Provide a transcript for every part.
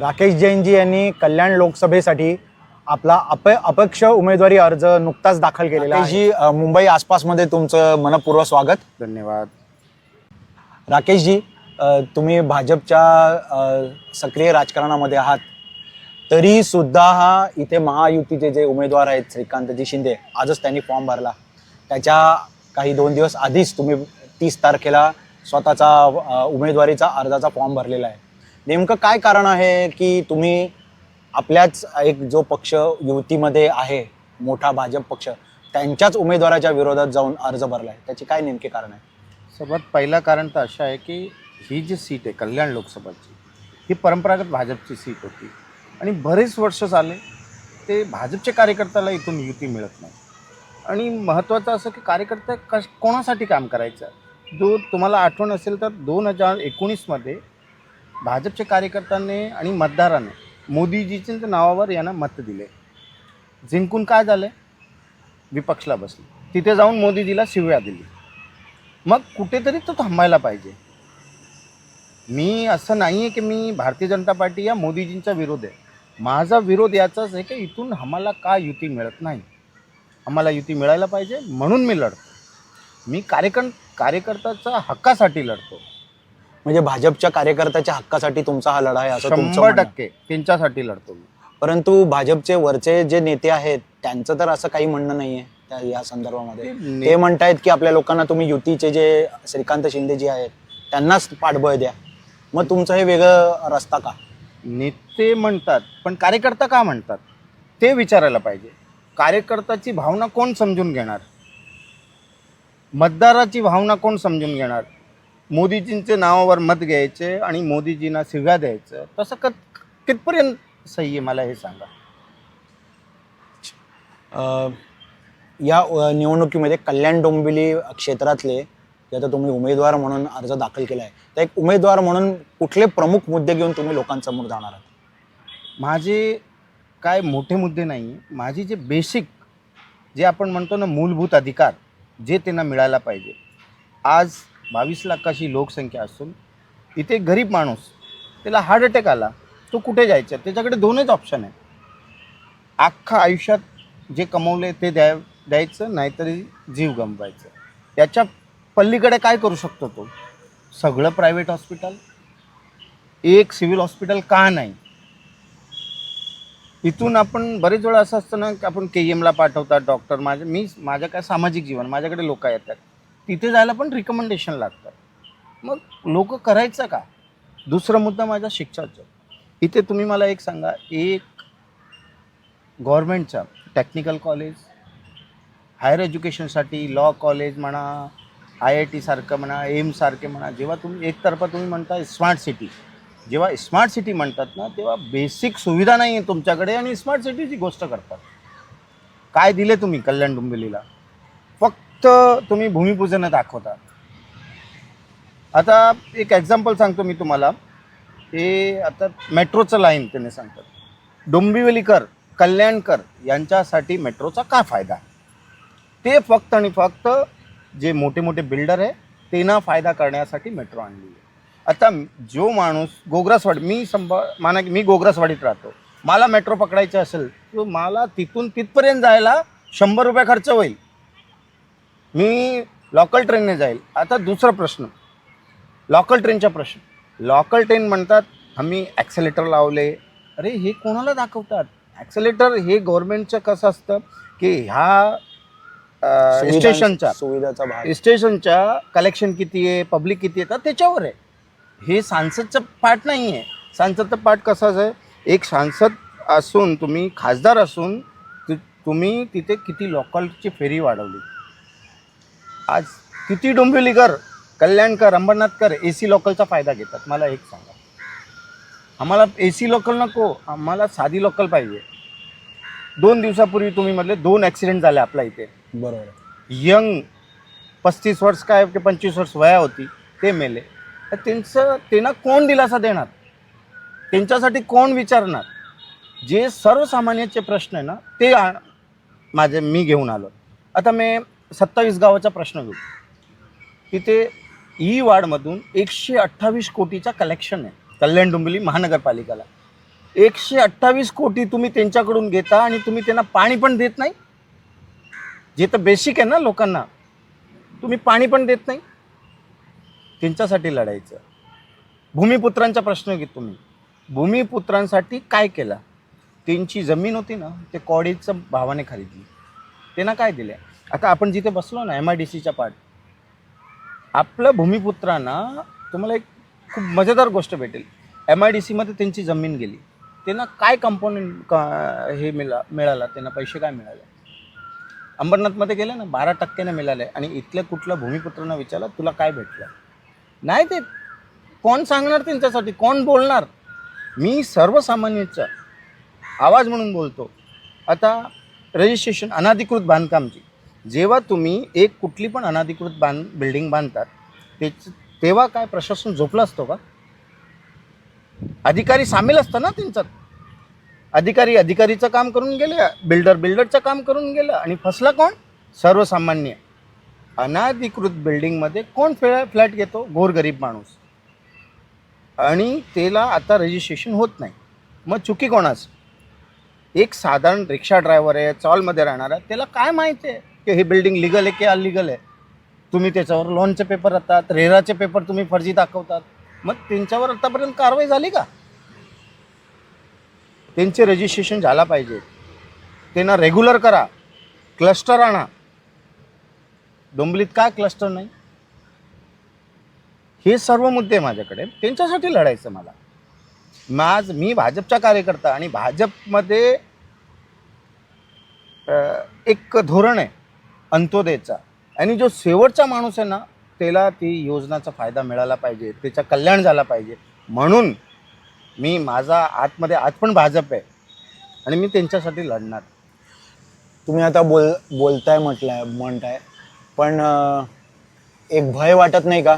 Rakesh Gen Z यांनी कल्याण लोकसभेसाठी आपला अप अपक्ष उमेदवारी अर्ज नुकताच दाखल केलेला आहे. अ, मुंबई आसपासमध्ये तुमचं मनपूर्वक स्वागत. धन्यवाद. राकेशजी तुम्ही भाजपच्या सक्रिय राजकारणामध्ये आहात. तरी सुद्धा हा इथे महायुतीचे जे उमेदवार आहेत श्रीकांतजी शिंदे आजच त्यांनी फॉर्म भरला. त्याच्या काही दोन दिवस आधीच तुम्ही तीस तारखेला स्वतःचा उमेदवारीचा अर्जाचा फॉर्म भरलेला आहे. नेमकं काय कारण आहे की तुम्ही आपल्याच एक जो पक्ष युतीमध्ये आहे मोठा भाजप पक्ष त्यांच्याच उमेदवाराच्या विरोधात जाऊन अर्ज भरला आहे त्याची काय नेमके कारण आहे? सर्वात पहिलं कारण तर असं आहे की ही जी सीट आहे कल्याण लोकसभाची ही परंपरागत भाजपची सीट होती. आणि बरेच वर्ष झाले ते भाजपच्या कार्यकर्त्याला इथून युती मिळत नाही. आणि महत्त्वाचं असं की कार्यकर्ता कश कोणासाठी काम करायचं? जो तुम्हाला आठवण असेल तर दोन हजार एकोणीसमध्ये भाजपच्या कार्यकर्त्यांनी आणि मतदाराने मोदीजीच्या नावावर यांना मत दिले. जिंकून काय झालं? विपक्षला बसले. तिथे जाऊन मोदीजीला शिव्या दिली. मग कुठेतरी तो थांबायला पाहिजे. मी असं नाही आहे की मी भारतीय जनता पार्टी या मोदीजींचा विरोध आहे. माझा विरोध याचाच आहे की इथून आम्हाला का युती मिळत नाही. आम्हाला युती मिळायला पाहिजे म्हणून मी लढतो. मी कार्यकर् कार्यकर्त्याच्या हक्कासाठी लढतो. म्हणजे भाजपच्या कार्यकर्त्याच्या हक्कासाठी तुमचा हा लढा आहे असं तुमचं शंभर म्हणणं आहे. टक्के. त्यांच्यासाठी लढतो मी. परंतु भाजपचे वरचे जे नेते आहेत त्यांचं तर असं काही म्हणणं नाहीये त्या या संदर्भामध्ये. ते म्हणतायत की आपल्या लोकांना तुम्ही युतीचे जे श्रीकांत शिंदे जे आहेत त्यांनाच पाठबळ द्या. मग तुमचं हे वेगळं रस्ता का? नेते म्हणतात पण कार्यकर्ता का म्हणतात? ते विचारायला पाहिजे. कार्यकर्त्याची भावना कोण समजून घेणार? मतदाराची भावना कोण समजून घेणार? मोदीजींचे नावावर मत घ्यायचे आणि मोदीजींना शिव्या द्यायचं. तसं क कितपर्यंत सही आहे मला हे सांगा. अं, या अं, निवडणुकीमध्ये कल्याण डोंबिवली क्षेत्रातले जे आता तुम्ही उमेदवार म्हणून अर्ज दाखल केला आहे तर एक उमेदवार म्हणून कुठले प्रमुख मुद्दे घेऊन तुम्ही लोकांसमोर जाणार आहात? माझे काय मोठे मुद्दे नाही माझी जे बेसिक जे आपण म्हणतो ना मूलभूत अधिकार जे त्यांना मिळायला पाहिजे. आज बावीस लाखाची लोकसंख्या असून इथे गरीब माणूस त्याला हार्ट अटॅक आला तो कुठे जायचा? त्याच्याकडे दोनच ऑप्शन आहे अख्खा आयुष्यात जे कमवले ते द्या द्यायचं नाहीतरी जीव गमवायचं. त्याच्या पल्लीकडे काय करू शकतो तो? सगळं प्रायव्हेट हॉस्पिटल एक सिव्हिल हॉस्पिटल का नाही? इथून आपण बरेच वेळा असं असतं ना की आपण के एमला पाठवतात डॉक्टर माझ्या मी माझं काय सामाजिक जीवन माझ्याकडे लोक येतात. तिथे जायला पण रिकमेंडेशन लागतात. मग लोक करायचं का? दुसरा मुद्दा माझा शिक्षाचा. इथे तुम्ही मला एक सांगा एक गव्हर्मेंटचा टेक्निकल कॉलेज हायर एज्युकेशनसाठी लॉ कॉलेज म्हणा आय आय टीसारखं म्हणा एम्ससारखे म्हणा जेव्हा तुम्ही एकतर्फा तुम्ही म्हणता स्मार्ट सिटी जेव्हा स्मार्ट सिटी म्हणतात ना तेव्हा बेसिक सुविधा नाही आहे तुमच्याकडे आणि स्मार्ट सिटीची गोष्ट करतात. काय दिले तुम्ही कल्याण डोंबिवलीला? फक्त तुम्ही भूमिपूजनं दाखवता. आता एक एक्झाम्पल सांगतो मी तुम्हाला. हे आता मेट्रोचं लाईन त्याने सांगतात. डोंबिवलीकर कल्याणकर यांच्यासाठी मेट्रोचा काय फायदा? ते फक्त आणि फक्त जे मोठे मोठे बिल्डर आहे त्यांना फायदा करण्यासाठी मेट्रो आणली आहे. आता जो माणूस गोग्रासवाडी मी संभा माना की मी गोग्रासवाडीत राहतो. मला मेट्रो पकडायचं असेल तर मला तिथून तिथपर्यंत जायला शंभर रुपये खर्च होईल. मी लोकल ट्रेनने जाईल. आता दुसरा प्रश्न. लोकल ट्रेनचा प्रश्न. लोकल ट्रेन म्हणतात आम्ही ॲक्सेलेटर लावले. अरे हे कोणाला दाखवतात? ॲक्सेलेटर हे गव्हर्नमेंटचं कसं असतं की ह्या स्टेशनच्या सुविधाचा भाग. स्टेशनच्या कलेक्शन किती आहे पब्लिक किती येतात त्याच्यावर आहे. हे सांसदचं पार्ट नाही आहे सांसदचं पार्ट कसं आहे? एक सांसद असून तुम्ही खासदार असून तु- तुम्ही तिथे किती लोकलची फेरी वाढवली. आज किती डोंबिवलीकर कल्याणकर अंबरनाथकर ए सी लोकलचा फायदा घेतात? मला एक सांगा. आम्हाला ए सी लोकल नको आम्हाला साधी लोकल पाहिजे. दोन दिवसापूर्वी तुम्ही म्हटले दोन ॲक्सिडेंट झाले आपल्या इथे. बरोबर. यंग पस्तीस वर्ष काय की पंचवीस वर्ष वया होती ते मेले. तर त्यांचं त्यांना कोण दिलासा देणार? त्यांच्यासाठी कोण विचारणार? जे सर्वसामान्याचे प्रश्न आहे ना ते माझे मी घेऊन आलो. आता मी सत्तावीस गावाचा प्रश्न घेऊ. तिथे ई वार्डमधून एकशे अठ्ठावीस कोटीचा कलेक्शन आहे. कल्याण डोंबिवली महानगरपालिकेला. एकशे अठ्ठावीस कोटी तुम्ही त्यांच्याकडून घेता आणि तुम्ही त्यांना पाणी पण देत नाही. जे तर बेसिक आहे ना लोकांना. तुम्ही पाणी पण देत नाही. त्यांच्यासाठी लढायचं. भूमिपुत्रांचा प्रश्न घेत तुम्ही. भूमिपुत्रांसाठी काय केला? त्यांची जमीन होती ना ते कॉडीचं भावाने खरेदली त्यांना काय दिलं? आता आपण जिथे बसलो ना एम आय डी सीच्या पाठ आपल्या भूमिपुत्रांना तुम्हाला एक खूप मजेदार गोष्ट भेटेल. एम आय डी सीमध्ये त्यांची जमीन गेली. त्यांना काय कंपोनंट का हे मिळा मिळाला? त्यांना पैसे काय मिळाले? अंबरनाथमध्ये गेले ना बारा टक्क्याने मिळाले. आणि इथल्या कुठल्या भूमिपुत्रांना विचारलं तुला काय भेटलं? नाही ते. कोण सांगणार त्यांच्यासाठी? कोण बोलणार? मी सर्वसामान्यांचा आवाज म्हणून बोलतो. आता रजिस्ट्रेशन अनाधिकृत बांधकामची. जेव्हा तुम्ही एक कुठली पण अनाधिकृत बांध बिल्डिंग बांधतात तेच तेव्हा काय प्रशासन झोपलं असतो का? अधिकारी सामील असतं ना त्यांच्यात? अधिकारी अधिकारीचं काम करून गेले बिल्डर बिल्डरचं काम करून गेलं आणि फसला कोण? सर्वसामान्य. अनाधिकृत बिल्डिंगमध्ये कोण फ्लॅ फ्लॅट घेतो? गोरगरीब माणूस. आणि त्याला आता रजिस्ट्रेशन होत नाही. मग चुकी कोणाच? एक साधारण रिक्षा ड्रायव्हर आहे चॉलमध्ये राहणार आहे त्याला काय माहिती आहे? की हे बिल्डिंग लिगल आहे की अनलिगल आहे? तुम्ही त्याच्यावर लोनचे पेपर राहतात रेराचे पेपर तुम्ही फर्जी दाखवतात. मग त्यांच्यावर आतापर्यंत कारवाई झाली का? त्यांचे रजिस्ट्रेशन झाला पाहिजे. त्यांना रेग्युलर करा. क्लस्टर आणा. डोंबलीत काय क्लस्टर नाही? हे सर्व मुद्दे आहे माझ्याकडे त्यांच्यासाठी लढायचं मला. आज मी भाजपचा कार्यकर्ता आणि भाजपमध्ये एक धोरण आहे. अंत्योदयचा आणि जो शेवटचा माणूस आहे ना त्याला ती योजनाचा फायदा मिळाला पाहिजे त्याचा कल्याण झाला पाहिजे. म्हणून मी माझा आतमध्ये आज पण भाजप आहे. आणि मी त्यांच्यासाठी लढणार. तुम्ही आता बोल बोलताय म्हटलंय म्हणताय. पण एक भय वाटत नाही का?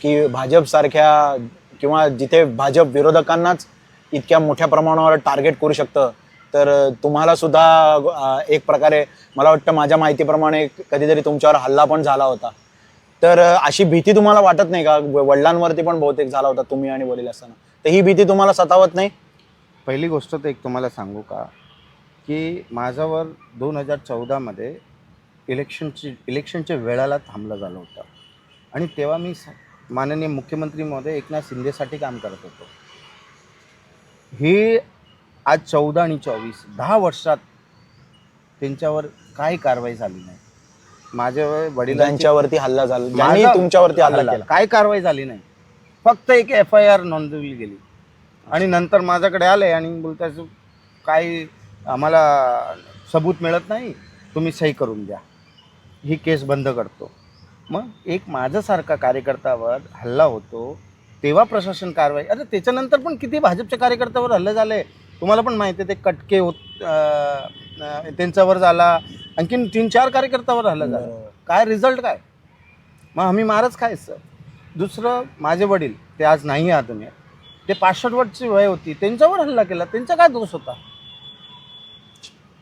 की भाजपसारख्या किंवा जिथे भाजप विरोधकांनाच इतक्या मोठ्या प्रमाणावर टार्गेट करू शकतं तर तुम्हाला सुद्धा एक प्रकारे मला वाटतं माझ्या माहितीप्रमाणे कधीतरी तुमच्यावर हल्ला पण झाला होता. तर अशी भीती तुम्हाला वाटत नाही का? वडिलांवरती पण बहुतेक झाला होता तुम्ही आणि वडील असताना. तर ही भीती तुम्हाला सतावत नाही? पहिली गोष्ट तर एक तुम्हाला सांगू का? की माझ्यावर दोन हजार चौदामध्ये इलेक्शनची इलेक्शनच्या वेळाला थांबलं झालं होतं. आणि तेव्हा मी स- माननीय मुख्यमंत्री महोदय एकनाथ शिंदेसाठी काम करत होतो. ही आज चौदा आणि चोवीस दहा वर्षात त्यांच्यावर काही कारवाई झाली नाही. माझ्या वडिलांची ज्यांच्यावरती हल्ला झाला ज्यांनी माझा- तुमच्यावरती हल्ला हल्ला. केला. काय कारवाई झाली नाही. फक्त एक एफ आय आर नोंदवली गेली. आणि नंतर माझ्याकडे आले आणि बोलतात काय आम्हाला सबूत मिळत नाही तुम्ही सही करून द्या. ही केस बंद करतो. मग एक माझ्यासारखा कार्यकर्त्यावर हल्ला होतो तेव्हा प्रशासन कारवाई अरे त्याच्यानंतर पण किती भाजपच्या कार्यकर्त्यावर हल्ले झाले? तुम्हाला पण माहिती आहे ते कटके होत अं, त्यांच्यावर झाला. आणखीन तीन चार कार्यकर्त्यावर हल्ला झाला. बरोबर. काय रिझल्ट काय? मग आम्ही मारच खायचं. दुसरं माझे वडील ते आज नाही आहात तुम्ही ते पासष्ट वर्षची वय होती. त्यांच्यावर हल्ला केला. त्यांचा काय दोष होता?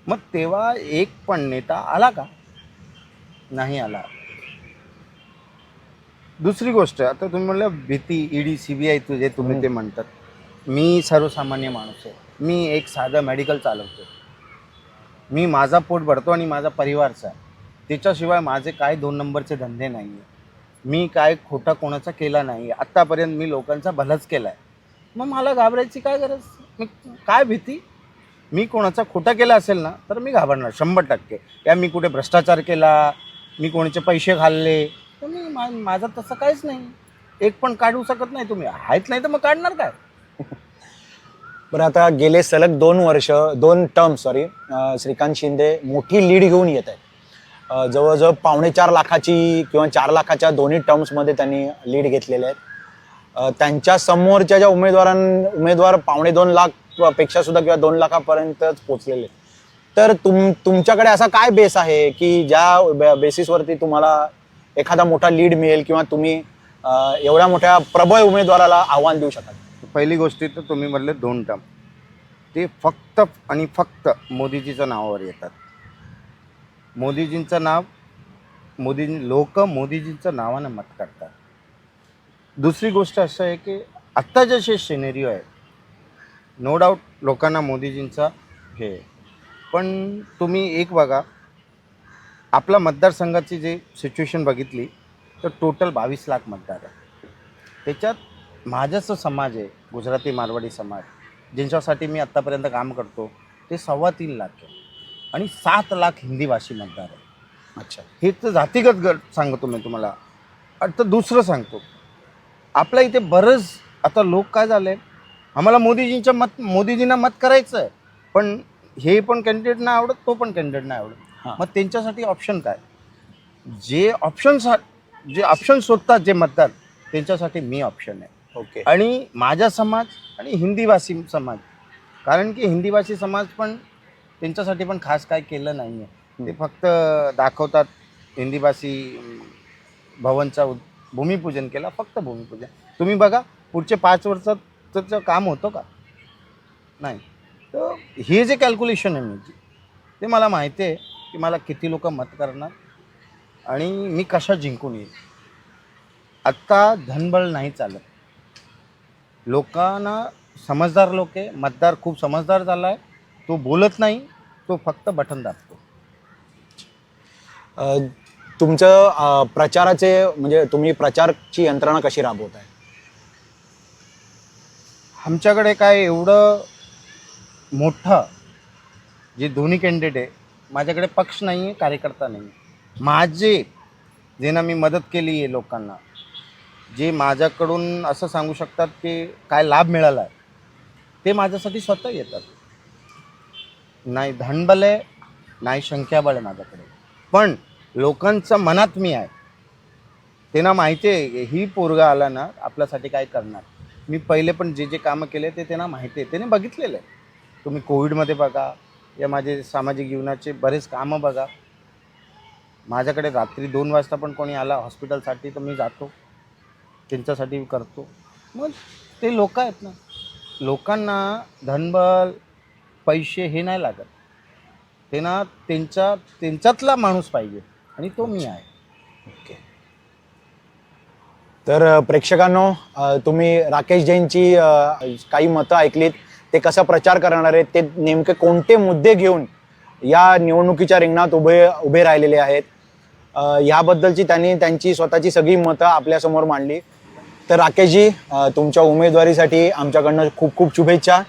मग तेव्हा एक पण नेता आला का? नाही आला. दुसरी गोष्ट आता तुम्ही म्हणलं भीती ईडी सी बी आय तुझे तुम्ही ते म्हणतात. मी सर्वसामान्य माणूस आहे. मी एक साधं मेडिकल चालवतो मी माझा पोट भरतो आणि माझा परिवारचा आहे त्याच्याशिवाय माझे काय दोन नंबरचे धंदे नाही आहे मी काय खोटा कोणाचा केला नाही. आत्तापर्यंत मी लोकांचा भलाच केला आहे मग मला घाबरायची काय गरज? मी काय भीती? मी कोणाचा खोटा केला असेल ना तर मी घाबरणार शंभर टक्के. या मी कुठे भ्रष्टाचार केला मी कोणाचे पैसे खाल्ले तर मी मा माझं तसं काहीच नाही. एक पण काढू शकत नाही तुम्ही. आहेत नाही तर मग काढणार काय? बरं आता गेले सलग दोन वर्ष दोन टर्म सॉरी श्रीकांत शिंदे मोठी लीड घेऊन येत आहेत. जवळजवळ पावणे चार लाखाची किंवा चार लाखाच्या दोन्ही टर्म्समध्ये त्यांनी लीड घेतलेले आहेत. त्यांच्या समोरच्या ज्या उमेदवारां उमेदवार पावणे दोन लाखपेक्षा सुद्धा किंवा दोन लाखापर्यंतच पोचलेले आहेत. तर तुम तुमच्याकडे असा काय बेस आहे की ज्या बेसिसवरती तुम्हाला एखादा मोठा लीड मिळेल किंवा तुम्ही एवढ्या मोठ्या प्रबळ उमेदवाराला आव्हान देऊ शकाल? पहिली गोष्टी तर तुम्ही म्हणले दोन टर्म. ते फक्त आणि फक्त मोदीजीच्या नावावर येतात. मोदीजींचं नाव मोदी लोक मोदीजींचं नावानं मत करतात. दुसरी गोष्ट असं आहे की आत्ता जसे सिनेरिओ आहे नो डाऊट लोकांना मोदीजींचा हे पण तुम्ही एक बघा आपला मतदारसंघाची जी सिच्युएशन बघितली तर टोटल बावीस लाख मतदार आहे त्याच्यात माझाच समाज आहे गुजराती मारवाडी समाज ज्यांच्यासाठी मी आत्तापर्यंत काम करतो ते सव्वा तीन लाख आहे. आणि सात लाख हिंदीभाषी मतदार आहे. अच्छा. हे तर जातीगत गट सांगतो मी तुम्हाला. आता दुसरं सांगतो. आपल्या इथे बरंच आता लोक काय झाले? आम्हाला मोदीजींच्या मत मोदीजींना मत करायचं आहे. पण हे पण कॅन्डिडेट नाही आवडत तो पण कॅन्डिडेट नाही आवडत. हां. मग त्यांच्यासाठी ऑप्शन काय? जे ऑप्शन जे ऑप्शन शोधतात जे मतदार त्यांच्यासाठी मी ऑप्शन आहे. ओके. आणि माझा समाज आणि हिंदीभाषी समाज. कारण की हिंदीभाषी समाज पण त्यांच्यासाठी पण खास काय केलं नाही आहे ते फक्त दाखवतात हिंदीभाषी भवनचा उद- भूमिपूजन केलं फक्त भूमिपूजन. तुम्ही बघा पुढचे पाच वर्षात त्याचं काम होतं का? नाही. तर हे जे कॅल्क्युलेशन आहे मी ते मला माहिती आहे की मला किती लोक मत करणार आणि मी कशा जिंकून येईल. आत्ता धनबळ नाही चालत. लोकांना समजदार लोक आहे. मतदार खूप समजदार झाला आहे. तो बोलत नाही तो फक्त बटन दाबतो. अ, तुमचं अ, प्रचाराचे म्हणजे तुम्ही प्रचारची यंत्रणा कशी राबवत आहे आमच्याकडे काय एवढं मोठं जे दोन्ही कॅन्डिडेट आहे माझ्याकडे पक्ष नाही आहे कार्यकर्ता नाही आहे माझे ज्यांना मी मदत केली आहे लोकांना जे माझ्याकडून असं सांगू शकतात की काय लाभ मिळाला आहे ते माझ्यासाठी स्वतः येतात. नाही धनबल आहे नाही संख्याबळ आहे माझ्याकडे. पण लोकांच्या मनात मी आहे. त्यांना माहिती आहे ही पोरगा आला ना आपल्यासाठी काय करणार? मी पहिले पण जे जे कामं केले ते त्यांना माहिती आहे. त्याने बघितलेलं आहे. तुम्ही कोविडमध्ये बघा या माझे सामाजिक जीवनाचे बरेच कामं बघा. माझ्याकडे रात्री दोन वाजता पण कोणी आला हॉस्पिटलसाठी तर मी जातो. त्यांच्यासाठी करतो. मग ते लोक आहेत ना लोकांना धनबल पैसे हे नाही लागत. त्यांना त्यांच्या त्यांच्यातला माणूस पाहिजे आणि तो मी आहे. ओके. तर अ, प्रेक्षकांनो अ, तुम्ही राकेश जैनची अ, काही मतं ऐकलीत ते कसा प्रचार करणार आहेत ते नेमके कोणते मुद्दे घेऊन या निवडणुकीच्या रिंगणात उभे उभे राहिलेले आहेत? अ, याबद्दलची त्यांनी त्यांची स्वतःची सगळी मतं आपल्यासमोर मांडली. तर राकेशजी अ, तुमच्या उमेदवारीसाठी आमच्याकडनं खूप खूप शुभेच्छा.